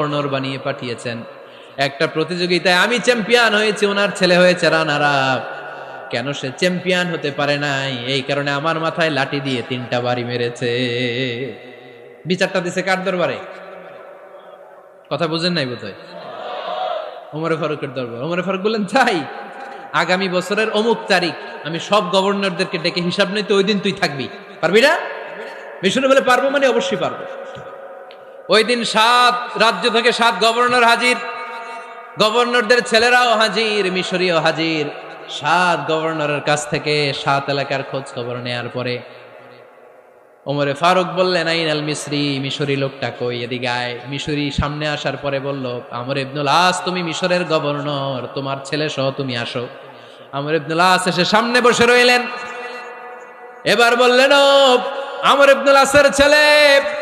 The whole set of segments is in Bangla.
গভর্নর বানিয়ে পাঠিয়েছেন। একটা প্রতিযোগিতায় আমি চ্যাম্পিয়ন হয়েছি, ওনার ছেলে হয়েছে রানার কেন সে চ্যাম্পিয়ন হতে পারে নাই? এই কারণে আমার মাথায় লাঠি দিয়ে তিনটা বাড়ি মেরেছে। বিচারটা দিছে কার দরবারে? কথা বুঝেন নাই বোধহয়? ওমরে ফারুকের দরবার। ওমরে ফারুক বললেন তাই আগামী বছরের অমুক তারিখ আমি সব গভর্নরদেরকে ডেকে হিসাব নিতে ওই দিন তুই থাকবি। পারবি না? মিশনে বলে পারব মানে অবশ্যই পারব। ওই দিন সাত রাজ্য থেকে সাত গভর্নর হাজির। গভর্নরদের ছেলেরাও হাজির, মিশরীয় হাজির। সাত গভর্নরের কাছ থেকে সাত এলাকার খোঁজ খবর নেয়ার পরে ওমরে ফারুক বললেন আইন আল মিশরি মিশরি লোকটা কই? এদিকে আয়। মিশরি সামনে আসার পরে বলল, আমর ইবনুল আস, তুমি মিশরের গভর্নর, তোমার ছেলে সহ তুমি আসো। আমর ইবনুল আস এসে সামনে বসে রইলেন। এবার বললেন, ও আমর ইবনুল আসের ছেলে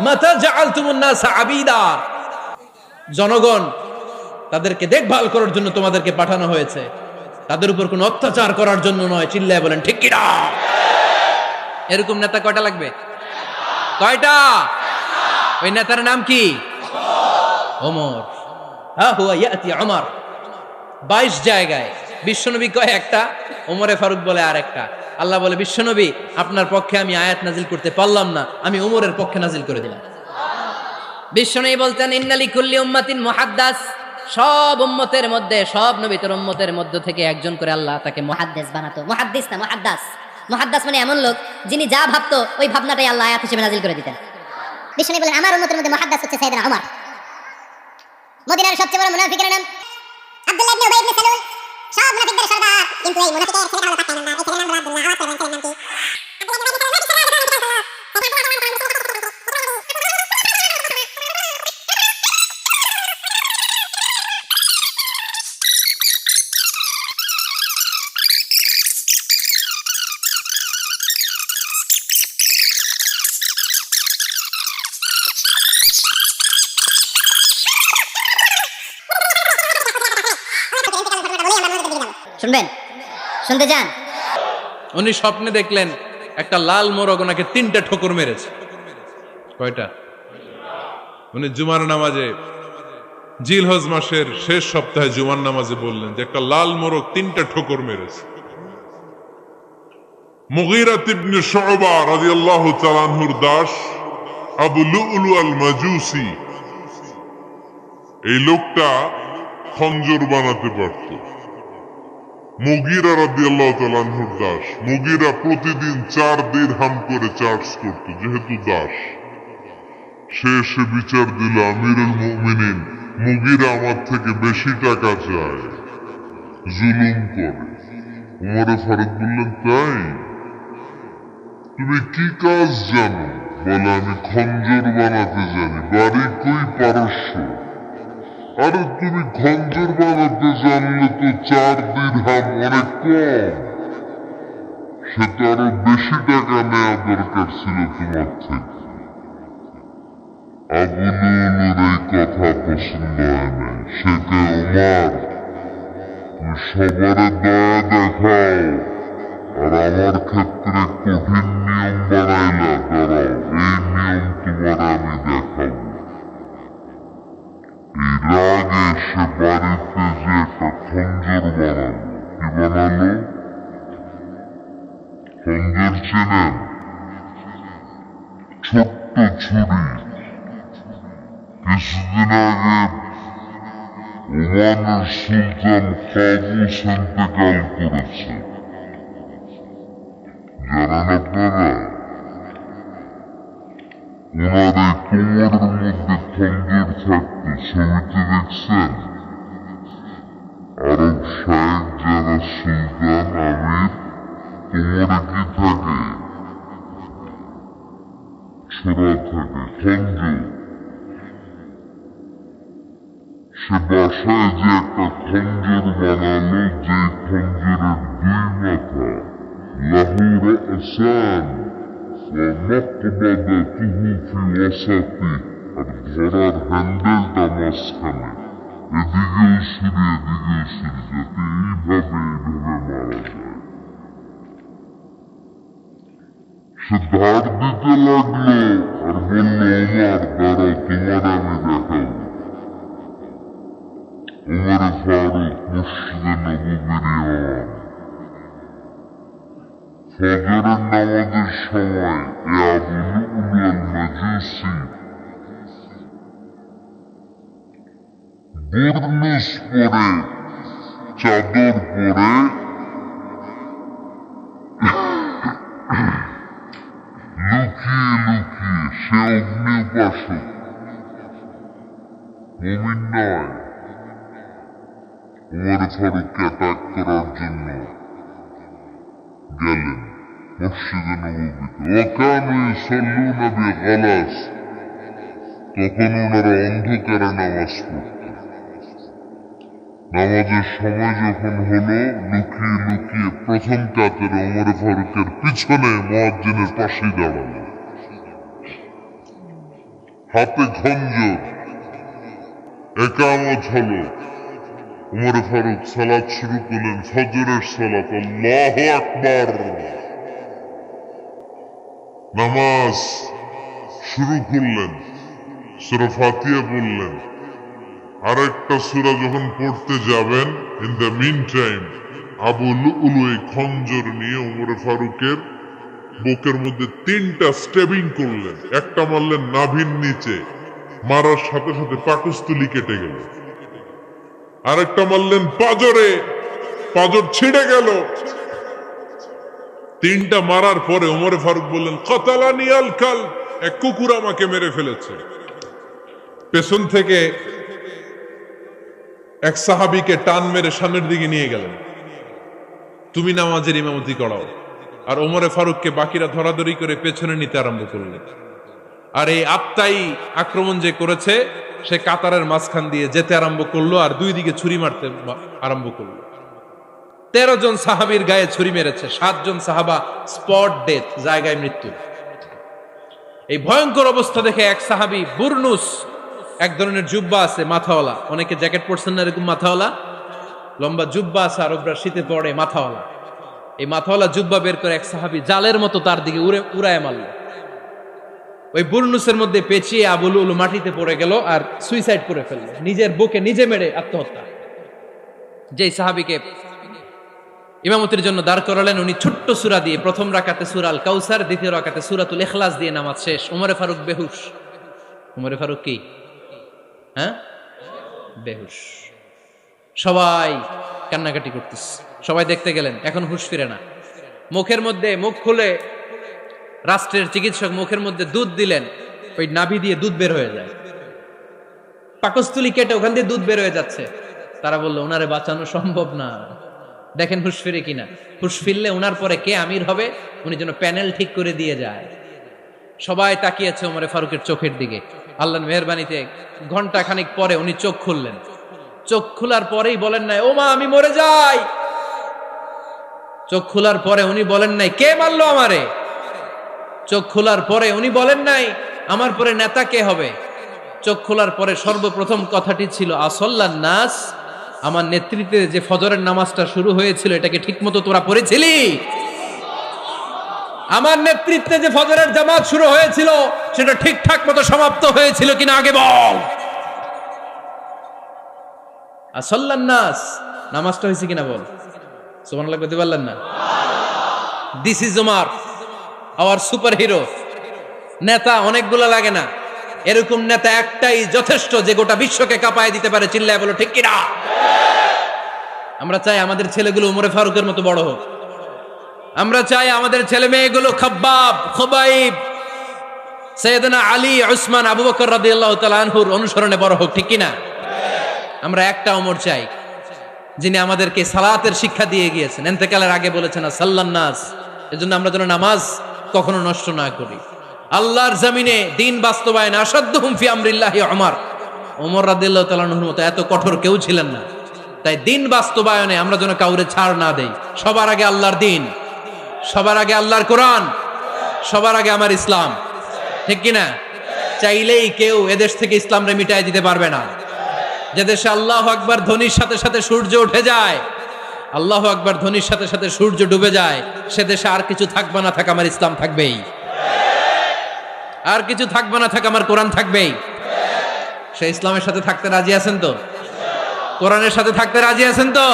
নাস আবিদা। জনগণ তাদেরকে দেখভাল করার জন্য তোমাদেরকে পাঠানো হয়েছে। তাদের উপর কোনো অত্যাচার করার জন্য নয়, চিল্লায় বলেন, ঠিক কিনা? এরকম নেতা কয়টা লাগবে? কয়টা? ওই নেতার নাম কি? ওমর। আমার বাইশ জায়গায়। বিশ্বনবী কয় একটা? ওমরে ফারুক বলে আর একটা আল্লাহ বলে, বিশ্বনবী, আপনার পক্ষে আমি আয়াত নাজিল করতে পারলাম না, আমি ওমরের পক্ষে নাজিল করে দিলাম। বিশ্বনবী বলতেন, ইন্নালি কুল্লি উম্মাতিন মুহাদ্দাস। সব উম্মতের মধ্যে, সব নবীতর উম্মতের মধ্য থেকে একজন করে আল্লাহ তাকে মহা- মুহাদ্দেস বানাতো। মুহাদ্দিস না, মুহাদ্দাস। মুহাদ্দাস মানে এমন লোক, যিনি যা ভাবতো, ওই ভাবনাটাই আল্লাহ আয়াত হিসেবে নাজিল করে দিতেন। বিষ্ণু বলেন, আমার উম্মতের মধ্যে মুহাদ্দাস হচ্ছে সাইয়েদনা ওমর মদিনার সবচেয়ে বড় মুনাফিকের নাম আব্দুল্লাহ ইবনে উবাই ইবনে সালুল। সব মুনাফিকদের সর্দার। কিন্তু এই মুনাফিকের ছেলেটা হলো তার নাম শুনবেন? শুনতে চান? উনি স্বপ্নে দেখলেন একটা লাল মোরগ ওনাকে তিনটা ঠোকর মেরেছে। কয়টা? উনি জুমার নামাজে, জিলহজ মাসের শেষ সপ্তাহে জুমার নামাজে বললেন যে একটা লাল মোরগ তিনটা ঠোকর মেরেছে। মুগিরাত ইবনে শুবা রাদিয়াল্লাহু তাআলা আনহুর দাস, আবু লুলু আল মাজুসি এই লোকটা খঞ্জর বানাতে পারত। মুগিরা রাদিয়াল্লাহু তাআলা আনহুর দাস। মুগিরা প্রতিদিন চার দিরহাম করে চার্জ করত, যেহেতু দাস। সে এসে বিচার দিল আমিরুল মুমিনিন, মুগিরা আমার থেকে বেশি টাকা চায়। জুলুম করে। উমরে ফারুক বললেন, তাই? তুমি কি কাজ জানো? বলে, আমি খঞ্জর বানাতে জানি। বাড়ি কই পারস্য? আরে তুমি খঞ্জর বানাতে জানলে তো চার দিরহাম অনেক কম। সে তো আরও বেশি টাকা নেওয়া দরকার ছিল তোমার থেকে। এই কথা পছন্দ হয় না, সে কে ওমার তুমি সবারে দয়া দেখাও, আর আমার ক্ষেত্রে কঠিন নিয়ম বানাইলা এই নিয়ম তোমার আমি দেখাবো এই রাগে সে বাড়িতে যে একটা খঞ্জর বানালো কি বানালো খঞ্জর চেনেন ছোট্ট ছুরি কিছুদিন আগে ওমানের সুলতান কাবুস ইন্তেকাল করেছে জানেন আপনারা ওনার এই কোমরের মধ্যে খঞ্জর থাকতো ছবিতে দেখছেন আরব শাহেক যারা সুলতান আমির কোমরে কি থাকে ছোড়া থাকে খঞ্জর সে বাসায় যে একটা খঞ্জর বানালো যে খঞ্জরের দুই মাথা লাহুর আসান ومقبضته في وسطه আর ধরার হ্যান্ডেলটা মাঝখানে এদিকেও সরি এদিকেও সরি যাতে এইভাবে এইভাবে মারা যায়। সে ধার দিতে লাগল, আর বলল, ওমার, দাঁড়াও, তোমার আমি দেখাবো উমর ফারুক মুর্শিদে নবীর ফজরের নামাজের সময় এ আবুল উলুল মাজুসি বুরনুস পরে চাদর পরে লুকিয়ে লুকিয়ে সে অগ্নি উপাসক মুমিন নয়। উমর ফারুককে অ্যাটাক করার জন্য গেলেন। মসজিদে নবীতে ওকানু ইসল্লুনা বিগালাস তখন ওনারা অন্ধকারে নামাজ নামাজের সময় যখন হলো, লুকিয়ে লুকিয়ে প্রথম কাতের ওমর ফারুকের পিছনে মহাজ্জিনের পাশেই দাঁড়াল। হাতে খঞ্জর একামত হলো। উমর ফারুক সালাত শুরু করলেন, ফজরের সালাত, আল্লাহ আকবার। নামাজ শুরু করলেন, সুরা ফাতিয়া বললেন আরেকটা সুরা যখন পড়তে যাবেন in the mean time Abu Lulu এই খঞ্জর নিয়ে উমর ফারুকের বুকের মধ্যে তিনটা স্টেবিং করলেন। একটা মারলেন নাভির নিচে, মারার সাথে সাথে পাকস্থলী কেটে গেল। আরেকটা মারলেন পাজরে, পাজর ছিঁড়ে গেল। তিনটা মারার পরে ওমরে ফারুক বললেন, কতালানি আল কাল এক কুকুর আমাকে মেরে ফেলেছে। পেছন থেকে এক সাহাবিকে টান মেরে সামনের দিকে নিয়ে গেলেন। তুমি নামাজের ইমামতি করাও। আর ওমরে ফারুককে বাকিরা ধরাধরি করে পেছনে নিতে আরম্ভ করলেন। আর এই আত্মাই আক্রমণ যে করেছে, সে কাতারের মাঝখান দিয়ে যেতে আরম্ভ করল আর দুই দিকে ছুরি মারতে আরম্ভ করল। তেরো জন সাহাবির গায়ে ছুরি মেরেছে সাতজন সাহাবা স্পট ডেথ, জায়গায় মৃত্যু। এই ভয়ঙ্কর অবস্থা দেখে এক সাহাবি বুরনুস এক ধরনের জুব্বা আছে, মাথাওয়ালা। অনেকে জ্যাকেট পরছেন না এরকম মাথাওয়ালা। লম্বা জুব্বা আছে আরবরা শীতে পড়ে মাথাওয়ালা। এই মাথাওয়ালা জুব্বা বের করে এক সাহাবি জালের মতো তার দিকে উড়ে, উড়ায় মারল। ওই বুরনুসের মধ্যে পেঁচিয়ে আবুল উলু মাটিতে পড়ে গেল আর সুইসাইড করে ফেলল। নিজের বুকে নিজে মেরে আত্মহত্যা। যেই সাহাবিকে ইমামতির জন্য দাঁড় করালেন, উনি ছোট্ট সুরা দিয়ে প্রথম রাকাতে সুরাল কাউসার, দ্বিতীয় রাকাতে সুরাতুল এখলাস দিয়ে নামাজ শেষ। উমরে ফারুক বেহুশ। উমরে ফারুক কি? হ্যাঁ? বেহুশ। সবাই কান্নাকাটি করতেছে। সবাই দেখতে গেলেন, এখন হুশ ফিরে না। মুখের মধ্যে মুখ খুলে রাষ্ট্রের চিকিৎসক মুখের মধ্যে দুধ দিলেন, ওই নাভি দিয়ে দুধ বের হয়ে যায়। পাকস্থলী কেটে ওখান দিয়ে দুধ বের হয়ে যাচ্ছে। তারা বলল, ওনারে বাঁচানো সম্ভব না। দেখেন হুশ ফিরে কিনা। হুশ ফিরলে ওনার পরে কে আমির হবে? উনি যেন প্যানেল ঠিক করে দিয়ে যায়। সবাই তাকিয়েছে ওমরে ফারুকের চোখের দিকে। আল্লাহর মেহরবানিতে ঘণ্টা খানিক পরে উনি চোখ খুললেন। চোখ খোলার পরেই বলেন নাই ও মা আমি মরে যাই। চোখ খোলার পরে উনি বলেন নাই, কে মারলো আমারে? চোখ খোলার পরে উনি বলেন নাই, আমার পরে নেতা কে হবে? চোখ খোলার পরে সর্বপ্রথম কথাটি ছিল, আসল্লান নাস, আমার নেতৃত্বে যে ফজরের নামাজটা শুরু হয়েছিল, এটাকে ঠিকমতো তোরা পড়েছিলি? আমার নেতৃত্বে যে ফজরের জামাত শুরু হয়েছিল, সেটা ঠিকঠাক মতো সমাপ্ত হয়েছিল কিনা আগে বল। আসল্লান নাস, নামাজটা হয়েছে কিনা বল? সোমান লাগতে পারলেন না? This is Omar our super hero নেতা অনেকগুলো লাগে না। এরকম নেতা একটাই যথেষ্ট যে গোটা বিশ্বকে কাঁপায় দিতে পারে, চিল্লায় বলো, ঠিক কিনা? আমরা চাই আমাদের ছেলেগুলো উমরে ফারুকের মতো বড় হোক। আমরা চাই আমাদের ছেলে মেয়েগুলো খাব্বাব, খোবাইব। সৈয়দনা আলী, উসমান, আবু বকর রাদিয়াল্লাহু তাআলা আনহুর অনুসরণে বড় হোক, ঠিক কিনা? আমরা একটা অমর চাই, যিনি আমাদেরকে সালাতের শিক্ষা দিয়ে গিয়েছেন। এন্তেকালের আগে বলেছেন সাল্লান নাস, এজন্য আমরা যেন নামাজ কখনো নষ্ট না করি। আল্লাহর জমিনে দিন বাস্তবায়ন আসাধ্য হুমফি আমরিল্লাহি আমার ওমর রাদিল্লাহ তালাহুর মতো এত কঠোর কেউ ছিলেন না। তাই দিন বাস্তবায়নে আমরা যেন কাউরে ছাড় না দেই। সবার আগে আল্লাহর দিন। সবার আগে আল্লাহর কোরআন, সবার আগে আমার ইসলাম। ঠিক কিনা? চাইলেই কেউ এদেশ থেকে ইসলামরে মিটাই দিতে পারবে না। যে দেশে আল্লাহ আকবার ধ্বনির সাথে সাথে সূর্য উঠে যায়, আল্লাহ আকবার ধ্বনির সাথে সাথে সূর্য ডুবে যায়, সে দেশে আর কিছু থাকবে না থাক আমার ইসলাম থাকবেই। আর কিছু থাকবে না থাক আমার কোরআন থাকবেই। সে ইসলামের সাথে থাকতে রাজি আছেন তো? কোরআনের সাথে থাকতে রাজি আছেন তো?